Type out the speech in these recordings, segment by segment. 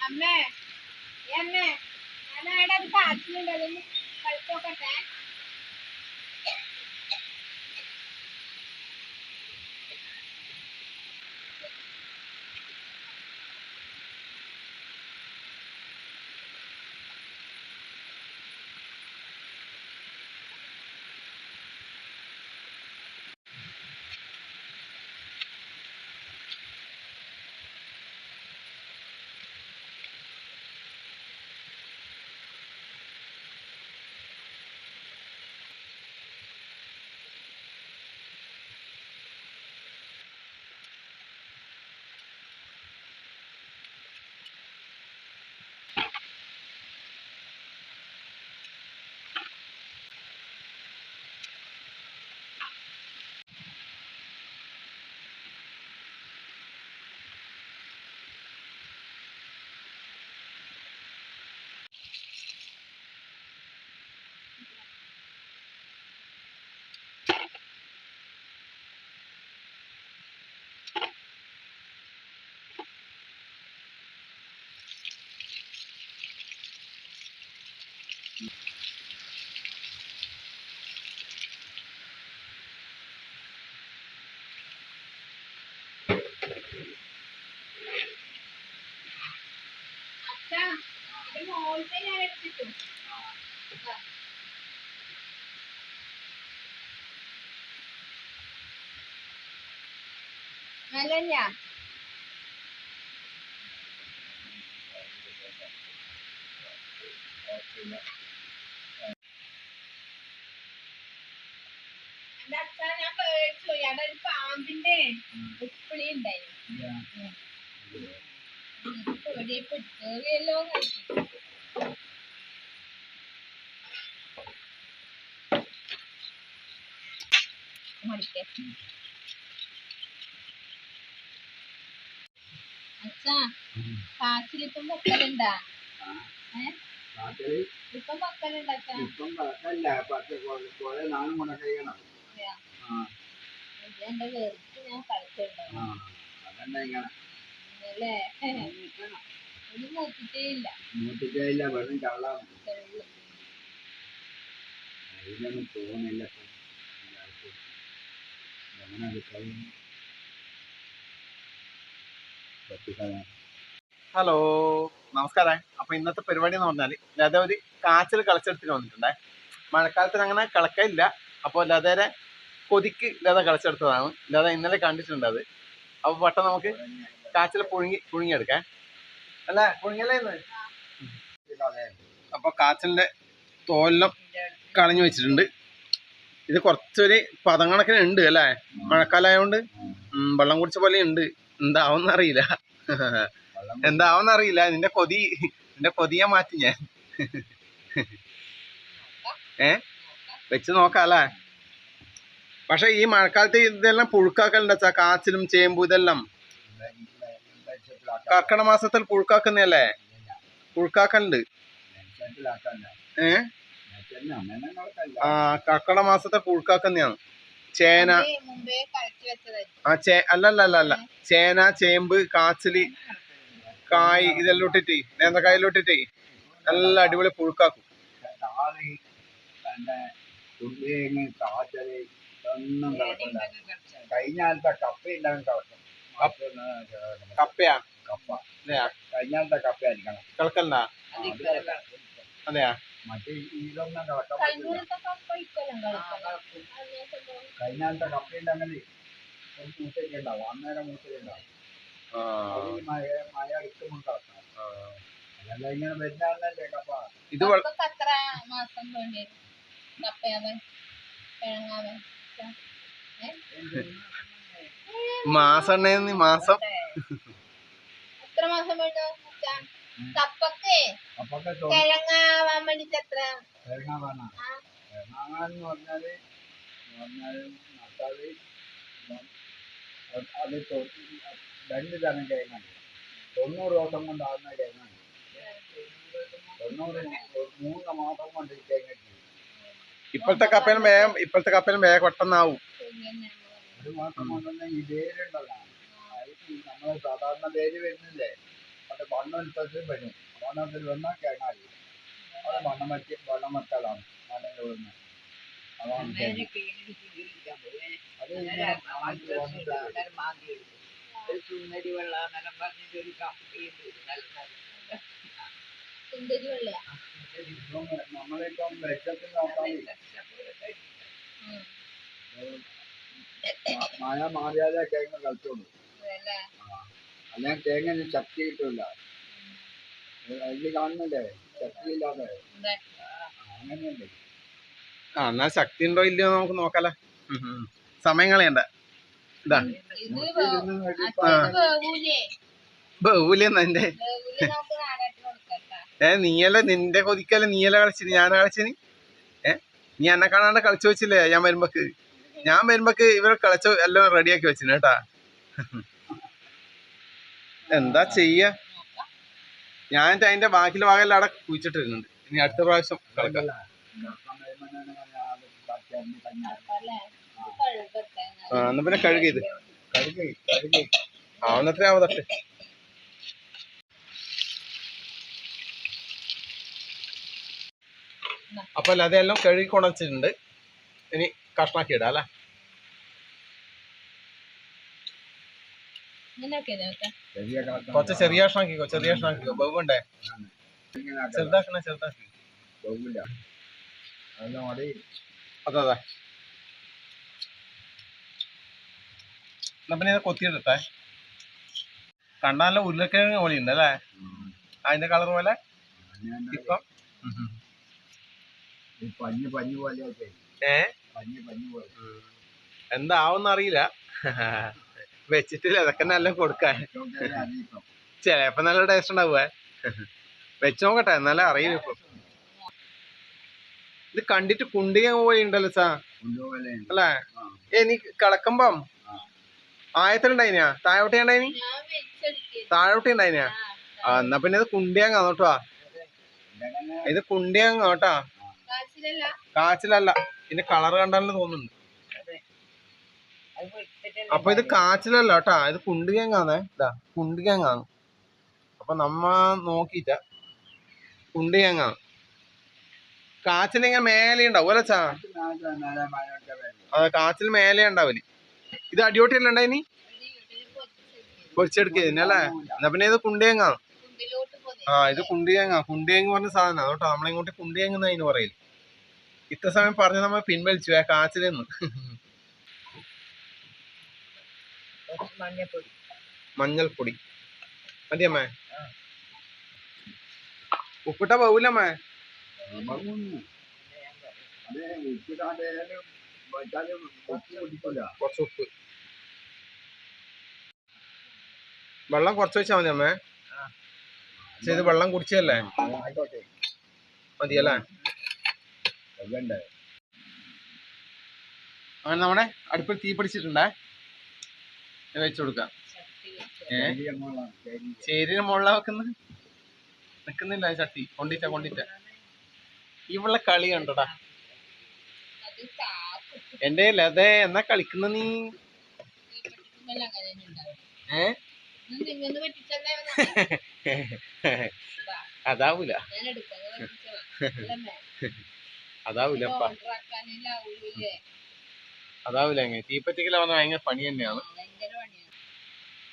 അമ്മേ അമ്മേ ഞാൻ അവിടെ അത് കാച്ചിലുണ്ട്. അതൊന്ന് കളിച്ചോക്കട്ടെ. ഇത് മോളത്തെ ഞാൻ പേടിച്ചു പാമ്പിന്റെ ഉപ്പിളി മടിക്കേ അച്ഛാ കാച്ചിലിപ്പം പൊക്കലുണ്ടാ ഏ? നാട്ടിൽ ഇപ്പം പൊക്കലുണ്ടാ ഇപ്പം കണക്കല്ല പക്ഷെ കുറെ നാളും കൂടെ കഴിയണം. അതെയാ? ആ. ഇത് എന്റെ വെറുതെ ഞാൻ കളിച്ചിട്ടുണ്ടാവും അല്ലേ അതന്നെ ഇങ്ങനെ. ഇല്ല. മൂത്തിട്ടേ ഇല്ല. വെറും കള്ളാണ് തോന്നില്ല. ഇപ്പം. അത് കഴിയും ഹലോ നമസ്കാരം. അപ്പൊ ഇന്നത്തെ പരിപാടി എന്ന് പറഞ്ഞാൽ ലത ഒരു കാച്ചിൽ കളിച്ചെടുത്തിട്ട് വന്നിട്ടുണ്ടേ. മഴക്കാലത്തിന് അങ്ങനെ കളക്കയില്ല അപ്പോൾ ലതയുടെ കൊതിക്ക് ലത കളിച്ചെടുത്തതാണ്. ലത ഇന്നലെ കണ്ടിട്ടുണ്ട് അത്. അപ്പൊ പെട്ടെന്ന് നമുക്ക് കാച്ചിൽ പുഴുങ്ങി പുഴുങ്ങിയെടുക്കാം. അല്ല പുഴുങ്ങിയല്ലേ അപ്പോൾ അപ്പൊ കാച്ചിലിന്റെ തോലെല്ലാം കളഞ്ഞു വെച്ചിട്ടുണ്ട്. ഇത് കുറച്ചൊരു പദങ്ങണക്കിന് ഉണ്ട് അല്ലേ? മഴക്കാലമായോണ്ട് ഉം, വെള്ളം കുടിച്ച പോലെ ഉണ്ട്. എന്താവെന്നറിയില്ല. അറിയില്ല എന്താവും എന്താവുന്ന അറിയില്ല നിന്റെ കൊതി നിന്റെ കൊതിയെ മാറ്റി ഞാൻ. ഏ? വെച്ച് നോക്കാല്ലേ പക്ഷെ ഈ മഴക്കാലത്ത് ഇതെല്ലാം പുഴുക്കാക്കലുണ്ട് വെച്ചാ കാച്ചിലും ചേമ്പും ഇതെല്ലാം. കാക്കണ മാസത്തിൽ പുഴുക്കാക്കുന്നല്ലേ പുഴുക്കാക്കലുണ്ട്. വെളിച്ചത്തിലാക്കല്ല ഏ വെളിച്ചെണ്ണ അങ്ങനെ നോക്കല്ല ആ കക്കട മാസത്തെ പുഴുക്കാക്കന്നെയാണ് ചേന. ആ ചേ അല്ല അല്ല അല്ല ചേന ചേമ്പ് കാച്ചിൽ കായ് ഇതെല്ലാം ഇട്ടിട്ട് നേന്ത്രക്കായെല്ലാം ഇട്ടിട്ട് നല്ല അടിപൊളി പുഴുക്കാക്കും. കഴിഞ്ഞ കപ്പ ഉണ്ടാകും. കപ്പയാ? കപ്പ. കഴിഞ്ഞ ആയിരിക്കണം അതെയാ? മറ്റേ ഇതൊന്നും പറ്റില്ല ഒരു മൂട്ടയ്ക്ക് ഉണ്ടാവും അന്നേരം മൂട്ടയ്ക്ക് ഉണ്ടാവും. അത് ഈ മഴ മഴ അതല്ല ഇങ്ങനെ വരുന്നതല്ലേ കപ്പ. ഇത് എത്ര മാസം വേണ്ടി വരും കപ്പയാവാൻ കിഴങ്ങാവാൻ മാസം. മാസം എത്ര മാസം വേണ്ടോ കപ്പക്ക് കിഴങ്ങാവാൻ വേണ്ടിട്ട് എത്ര പറഞ്ഞാൽ പറഞ്ഞാൽ നട്ടാൽ അത് രണ്ട് തരം കിഴങ്ങാണ്. തൊണ്ണൂറ് ദിവസം കൊണ്ടാകുന്ന കിഴങ്ങാണ്. തൊണ്ണൂറ് മൂന്ന് മാസം കൊണ്ട് ഇപ്പോഴത്തെ കപ്പയിലും വേഗം ഇപ്പോഴത്തെ കപ്പയിലും വേഗം പെട്ടെന്നാവും. ഒരു മാസം കൊണ്ടുതന്നെ ഈ വേരുണ്ടല്ലോ. നമ്മൾ സാധാരണ വേര് വരുന്നില്ലേ? അത് വണ്ണം അനുസരിച്ച് വരും വണ്ണത്തിൽ വന്നാൽ കിഴങ്ങായി അത് വണ്ണം വറ്റി വണ്ണം വെക്കലാണ് മണ്ണിൽ വീഴുന്നത് അതാണ്. അത് ആയിട്ട് വന്നിട്ട്. സുന്ദരി വെള്ള എന്നെല്ലാം പറഞ്ഞിട്ട് ഒരു നല്ല സുന്ദരി ഇപ്പം നമ്മളിപ്പം വെച്ചത്തിൽ നോക്കാൻ മഴ മാറിയാലേ തേങ്ങ കളിച്ചോളൂ. അല്ലെങ്കിൽ തേങ്ങ ശക്തി കിട്ടില്ല അതിൽ കാണുന്നില്ലേ ശക്തി ഇല്ലാതെ അങ്ങനെയല്ലേ ആ എന്നാ ശക്തി ഉണ്ടോ ഇല്ലയോ നമുക്ക് നോക്കാലോ. സമയം കളയണ്ട. ഇതാ. എന്റെ. ഏ നീയല്ല നിന്റെ കൊതിക്കല്ല നീയല്ല കളിച്ചിന് ഞാൻ കളിച്ചിന് ഏ നീ എന്നെ കാണാണ്ട് കളിച്ചു വെച്ചില്ലേ? ഞാൻ വരുമ്പോക്ക്. ഞാൻ വരുമ്പോക്ക് ഇവരെ കളിച്ചു എല്ലാം റെഡിയാക്കി വെച്ചിന് കേട്ടാ. എന്താ ചെയ്യ? ഞാൻ അതിന്റെ ബാക്കിലെ ഭാഗമെല്ലാം അവിടെ കുഴിച്ചിട്ടിരുന്നുണ്ട് ഇനി അടുത്ത പ്രാവശ്യം കളക്കാം എന്നാ പിന്നെ കഴുകിയത് കഴുകി കഴുകി. ആവുന്നത്ര ആവതട്ടെ അപ്പൊ അതെല്ലാം കഴുകി കൊണ്ടുവച്ചിട്ടുണ്ട് ഇനി കഷ്ണാക്കി ഇടാം അല്ലേ ഇങ്ങനെയൊക്കെ നോക്കാം ചെറിയ കഷ്ണം കുറച്ച് ചെറിയ കഷ്ണാക്കിക്കോ ചെറിയ കഷ്ണാക്കിക്കോ ബഹുണ്ടേ. ചെറുതാക്കണേ ചെറുതാക്കി അതെ അതെ. എന്നാ പിന്നെ ഇത് കൊത്തിയിടട്ടെ കണ്ടാലും ഉരുളക്കിഴങ്ങ് പോലെ ഉണ്ട് അല്ലേ? അതിന്റെ കളർ പോലെ? ഇപ്പം? പഞ്ഞ് പഞ്ഞ് ഏ? പഞ്ഞ് പഞ്ഞ് പോലെ. വെച്ചിട്ടില്ല. അതൊക്കെ നല്ല കൊടുക്കാൻ. ചിലപ്പോ നല്ല ടേസ്റ്റ് ഉണ്ടാവുക വെച്ച് നോക്കട്ടെ എന്നാലേ അറിയില്ല ഇപ്പൊ. ഇത് കണ്ടിട്ട് കുണ്ടിക പോയി ഉണ്ടല്ലോ സാ. അല്ലേ? ഏ നീ കിളക്കുമ്പം. ആയത്തിലുണ്ടായിനാ താഴോട്ടി ഉണ്ടായിനി? താഴോട്ടി ഉണ്ടായിനാ? ആ എന്നാ പിന്നെ ഇത് കുണ്ടിയങ്ങ കേട്ടോ. ഇത് കുണ്ടിയാങ് കേട്ടാ. കാച്ചിലല്ല. ഇതിന്റെ കളർ കണ്ടാലും തോന്നുന്നുണ്ട് അപ്പൊ ഇത് കാച്ചിലല്ല കേട്ടാ. ഇത് കുണ്ടികങ്ങാന്നേ ഇതാ കുണ്ടികങ്ങാന്ന് അപ്പൊ നമ്മ നോക്കിട്ട കുണ്ടികങ്ങാന്ന് കാച്ചിലിങ്ങനെ മേലെ ഉണ്ടാവും അല്ല ചാ കാച്ചിൽ മേലെ ഉണ്ടാവില്ല ഇത് അടിയോട്ടിയല്ല ഉണ്ടായിനി പൊരിച്ചെടുക്കുക അല്ലേ? എന്നാ പിന്നെ ഇത് കുണ്ടിയങ്ങാണ് ആ ഇത് കുണ്ടിയങ്ങ കുണ്ടിയങ്ങ് പറഞ്ഞ സാധനം കേട്ടോ. നമ്മളിങ്ങോട്ട് കുണ്ടിയങ്ങുന്ന അതിന് പറയില്ല ഇത്ര സമയം പറഞ്ഞ് നമ്മൾ പിൻവലിച്ചു ആ കാച്ചിലെന്ന്. കുറച്ച് മഞ്ഞപ്പൊടി. മഞ്ഞൾപ്പൊടി. മതിയമ്മേ. ഉപ്പിട്ട പോവില്ലമ്മേ കുറച്ച് ഉപ്പ്. വെള്ളം കുറച്ച് വെച്ചാൽ മതി അമ്മേ പക്ഷെ ഇത് വെള്ളം കുടിച്ചല്ലേ മതിയല്ലേ? അങ്ങനെ നമ്മുടെ അടുപ്പിൽ തീ പിടിച്ചിട്ടുണ്ടേ? വെച്ച് കൊടുക്കാം. ഏ? ചേരിന് മുകളിലാ വെക്കുന്നത് നിക്കുന്നില്ല ചട്ടി. കൊണ്ടിട്ട കൊണ്ടിട്ട. ഇവളെ കളി കണ്ടോടാ. അത് എന്റെ ലതേ എന്നാ കളിക്കുന്ന നീ? ഏ അതാവൂല. ഞാൻ എടുക്കാം പറ്റിച്ചതാ അതാവൂലപ്പ അതാവൂല അങ്ങനെ തീപ്പറ്റിക്കല വന്ന ഭയങ്കര പണി തന്നെയാണ്.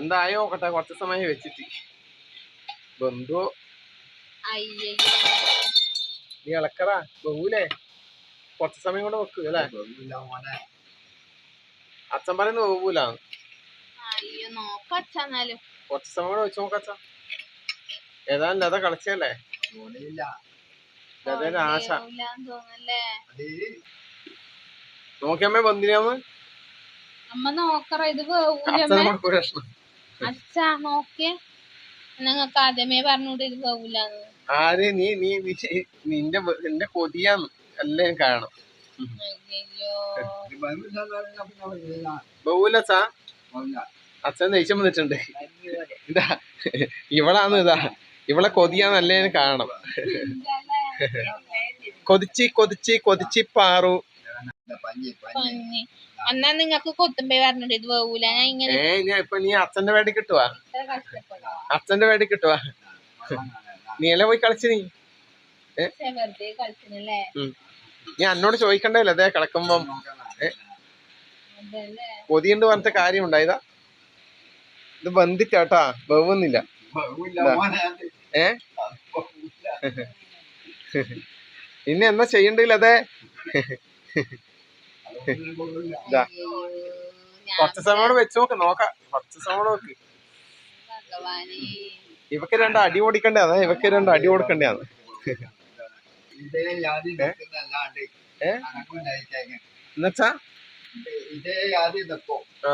എന്തായോ നോക്കട്ടെ കുറച്ച് സമയം വെച്ചിട്ട്. ബന്ധു അയ്യോ നീ ഇളക്കടാ. ബഹുലേ കുറച്ച് സമയം കൊണ്ട് വെക്ക് അല്ലേ? അച്ഛൻ പറയുന്നത് ബഹുല. കുറച്ച് സമയം കൂടെ വെച്ച് നോക്കച്ച ഏതായാലും ലത കളിച്ചല്ലേ ലതേന്റെ ആശ. അത്. നോക്കിയമ്മേ ബന്ധിനാന്ന് അമ്മ നോക്കറ ഇത് പ്രശ്നം അച്ഛാ നോക്കിയേ നിങ്ങൾക്ക് ആദ്യമേ പറഞ്ഞോണ്ട് ഇത് പോകൂലെന്ന് ആര്? നീ നീ നിന്റെ നിന്റെ കൊതിയാന്ന് എല്ലാം കാണും. അച്ഛൻ ദേഷ്യം വന്നിട്ടുണ്ട്. ഇതാ ഇവളാന്ന് ഇതാ. ഇവളെ കൊതിയാന്നല്ലേ കാണണം കൊതിച്ച് കൊതിച്ച് കൊതിച്ച് പാറു. എന്നാ നിങ്ങക്ക് കൊത്തുമ്പേ പറഞ്ഞിട്ട് ഇത് പോകൂല ഞാൻ ഇങ്ങനെ ഏ ഞാൻ ഇപ്പൊ നീ അച്ഛന്റെ വേടി കിട്ടുവാ? അച്ഛന്റെ വേടി കിട്ടുവാ? നീ അല്ലേ പോയി കളിച്ചു നീ? നീ എന്നോട് ചോദിക്കണ്ടല്ലോ അതെ കിടക്കുമ്പം. കൊതിയുണ്ട് പറഞ്ഞിട്ട് കാര്യം ഉണ്ടായതാ ഇത് ബന്ധിച്ചാട്ടാ ബഹുന്നില്ല ഏ? ഇനി എന്നാ ചെയ്യണ്ടില്ല അതെ കുറച്ച് സമയം വെച്ച് നോക്ക് നോക്കാം. കുറച്ച് സമയം നോക്ക്. ഇവക്ക് രണ്ട് അടി ഓടിക്കണ്ടേ? അതാ ഇവക്ക് രണ്ട് അടി കൊടുക്കണ്ടേ ഇതേ ജാതി നിൽക്കുന്നല്ലാണ്ട് എന്നുവെച്ചാ? ഇതേ നിൽക്കും ആ.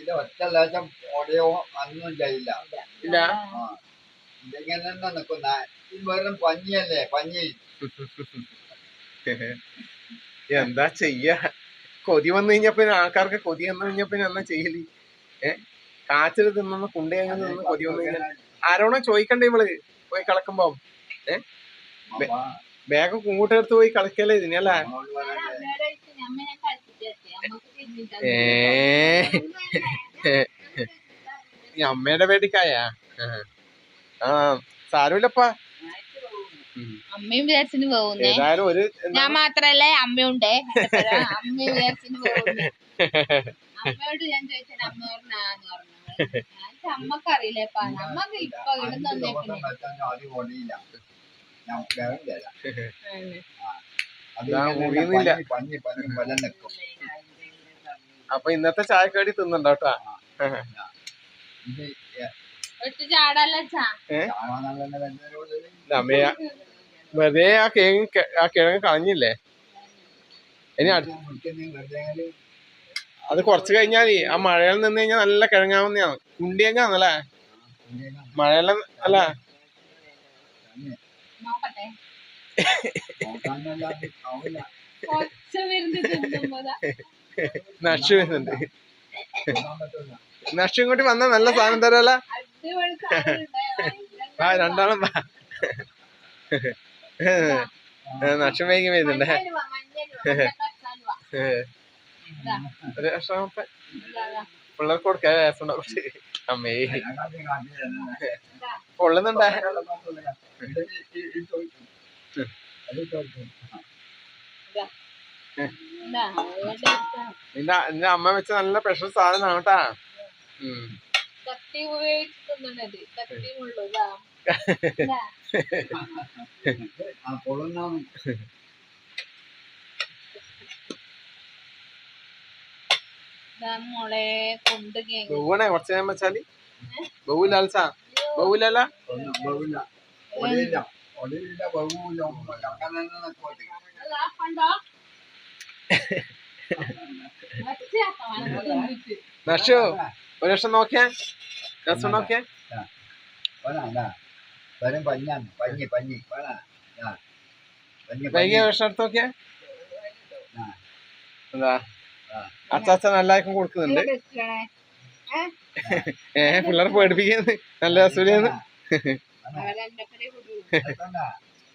ഇത് ഒറ്റ ലാശം ഓടിയോ അന്നും ചെയ്യില്ല ഇല്ല. ഇതിങ്ങനെ തന്നെ നിൽക്കുന്ന ഇത് വെറും പഞ്ഞിയല്ലേ? പഞ്ഞി. എന്താ ചെയ്യ? കൊതി വന്നു കഴിഞ്ഞ പിന്നെ ആൾക്കാർക്ക് കൊതി വന്നു കഴിഞ്ഞ പിന്നെ എന്നാ ചെയ്യൽ? ഏ? കാച്ചിൽ തിന്നുന്ന കുണ്ടി അങ്ങനെ നിന്ന് കൊതി വന്നു കഴിഞ്ഞാൽ ആരോണോ ചോദിക്കണ്ടേ ഇവൾ? പോയി കളക്കുമ്പോ. ഏ? ബാഗ് കൂട്ടെടുത്ത് പോയി കളിക്കല്ലേ ഇതിനല്ല ഏ. ഈ അമ്മയുടെ വേടിക്കായ ആ. സാരമില്ലപ്പാ. അമ്മയും വിചാരിച്ചിന് പോകുന്നേ. ഞാൻ മാത്രല്ല? അമ്മയുണ്ട്. അമ്മയും വിചാരിച്ചിന് പോകുന്നേ. അമ്മയോട് ഞാൻ ചോദിച്ചാൽ അമ്മ പറഞ്ഞാന്ന് പറഞ്ഞു. ഞാൻ അമ്മയ്ക്ക് ഇപ്പൊ അപ്പൊ ഇന്നത്തെ ചായക്കടി തിന്നണ്ടോട്ടാ ഒറ്റ വരുന്നതിനോട് അമ്മയ. വെറുതെ ആ കിഴങ്ങ് ആ കിഴങ്ങ് കളഞ്ഞില്ലേ? ഇനി അടുത്ത അത് കുറച്ച് കഴിഞ്ഞാൽ ആ മഴയിൽ നിന്ന് കഴിഞ്ഞാൽ നല്ല കിഴങ്ങാവുന്നതാണ് കുണ്ടിയങ്ങാന്നല്ലേ മഴയില അല്ല. നഷു വരുന്നുണ്ട്. നഷു ഇങ്ങോട്ട് വന്നാ നല്ല സാധനം തരാല. ആ രണ്ടാളും വാ. ഏ, നഷു വേഗം വരുന്നുണ്ട്. മഞ്ഞളുവ, മഞ്ഞളുവ, മഞ്ഞക്കച്ചാലുവ. ഏ, ഇതാ, ഒരു കഷ്ണം ഇപ്പൊ ഇതാ, ഇതാ, പിള്ളേർക്ക് കൊടുക്കാൻ രസം അമ്മേ. ഇതാ. നിന്റെ നിന്റെ അമ്മ വെച്ച നല്ല സ്പെഷ്യൽ സാധനമാണ് കേട്ടാ. ഉം. കത്തി ഉപയോഗിച്ച് കത്തി മുള്ളു ബഹുവാണേ കുറച്ച് നേരം വെച്ചാൽ? ബഹുലാൽസാ ബഹുലല്ല നഷു ഒരു ലക്ഷം നോക്കിയാ? നോക്കിയാ? വെറും പഞ്ഞാണ്. പഞ്ഞി പഞ്ഞി. വേണോ? വൈകിയ ലക്ഷം എടുത്ത് നോക്കിയാ. എന്താ. അച്ചാച്ചൻ എല്ലാവർക്കും കൊടുക്കുന്നുണ്ട്. ഏ? ഏ പിള്ളേർ പേടിപ്പിക്കുന്നു നല്ല. എത്തണ്ട.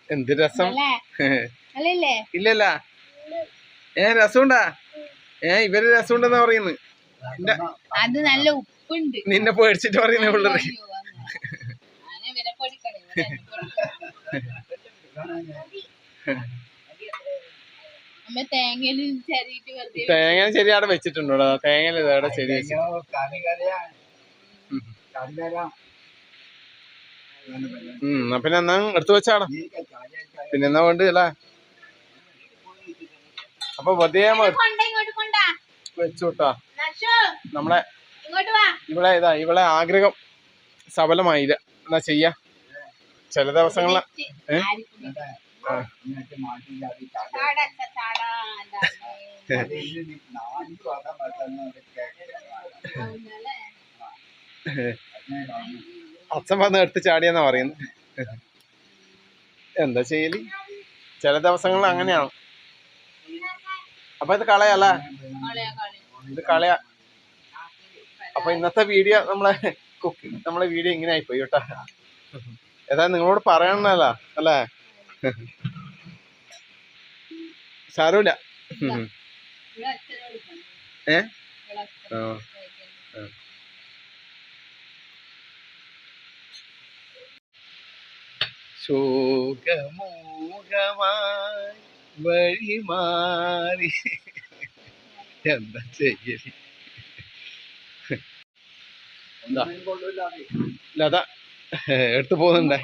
എന്ത് രസം? ഇല്ലല്ല. ഏ രസമുണ്ടാ? ഏ ഇവർ രസമുണ്ടെന്നാ പറയുന്നത്. അത് നല്ല ഉപ്പുണ്ട്. നിന്നെ പേടിച്ചിട്ട് പറയുന്നേ പിള്ളേർ തേങ്ങ ശരി അവിടെ വെച്ചിട്ടുണ്ടോ തേങ്ങ ശരി എന്നാ പിന്നെ എന്നാ എടുത്തു വെച്ചാടാ. പിന്നെ എന്നാ വേണ്ടി അല്ല? അപ്പൊ വെറുതെ നമ്മ ഇങ്ങോട്ട് കൊണ്ടാ വെച്ചു നമ്മളെ ഇങ്ങോട്ട് വാ. ഇവിടെ ഇതാ ഇവളെ ആഗ്രഹം സഫലമായില്ല എന്നാ ചെയ്യാ? ചില ദിവസങ്ങളിൽ അച്ഛൻ വന്ന് എടുത്ത് ചാടിയെന്നാ പറയുന്നത്. എന്താ ചെയ്യൽ? ചില ദിവസങ്ങളിൽ അങ്ങനെയാണ്. അപ്പൊ ഇത് കളയല്ല? കളയാ കളയാ. ഇത് കളയാ. അപ്പൊ ഇന്നത്തെ വീഡിയോ നമ്മളെ കുക്കി നമ്മളെ വീഡിയോ ഇങ്ങനെ ആയിപ്പോയി കേട്ടാ. ഏതാ നിങ്ങളോട് പറയണല്ല അല്ലേ? സാരമില്ല. ഏ? ശോകമൂകമായി വഴി മാറി. എന്താ ചെയ്യൽ? ഇതാ. ലത. എടുത്തു പോകുന്നുണ്ടേ.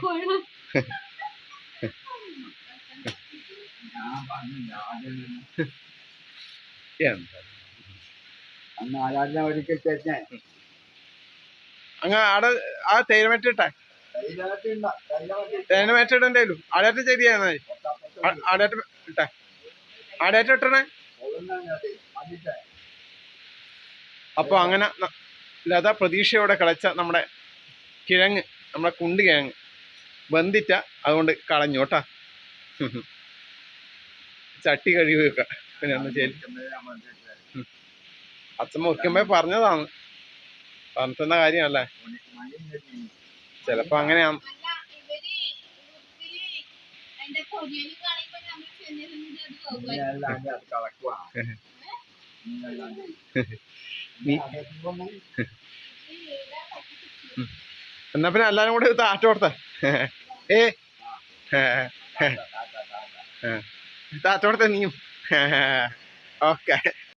അങ്ങ ആടെ ആ തേനമേറ്റിട്ടെ കയ്യിലാട്ടുണ്ട ആടേറ്റം തേരുമറ്റിടണ്ടേലു ആടേറ്റം ഇട്ടെ. ആടേറ്റം ഇട്ടണേ. അപ്പൊ അങ്ങനെ ലത പ്രതീക്ഷയോടെ കളിച്ച നമ്മുടെ കിഴങ്ങ്. നമ്മുടെ കുണ്ട് കിഴങ്ങ് വെന്തിറ്റ അതുകൊണ്ട് കളഞ്ഞു കേട്ടാ. ചട്ടി കഴുകി വെക്കാം. പിന്നെ അച്ഛൻ മുറിക്കുമ്പോ പറഞ്ഞതാണ്. പറഞ്ഞിട്ടെന്ന കാര്യമല്ലേ ചിലപ്പോ അങ്ങനെയാണ് കളക്കുവാ. നീ- എന്നാ പിന്നെ എല്ലാരും കൂടെ താറ്റോടത്തെ ഏ താറ്റോടത്തെ നീയും. ഓക്കെ.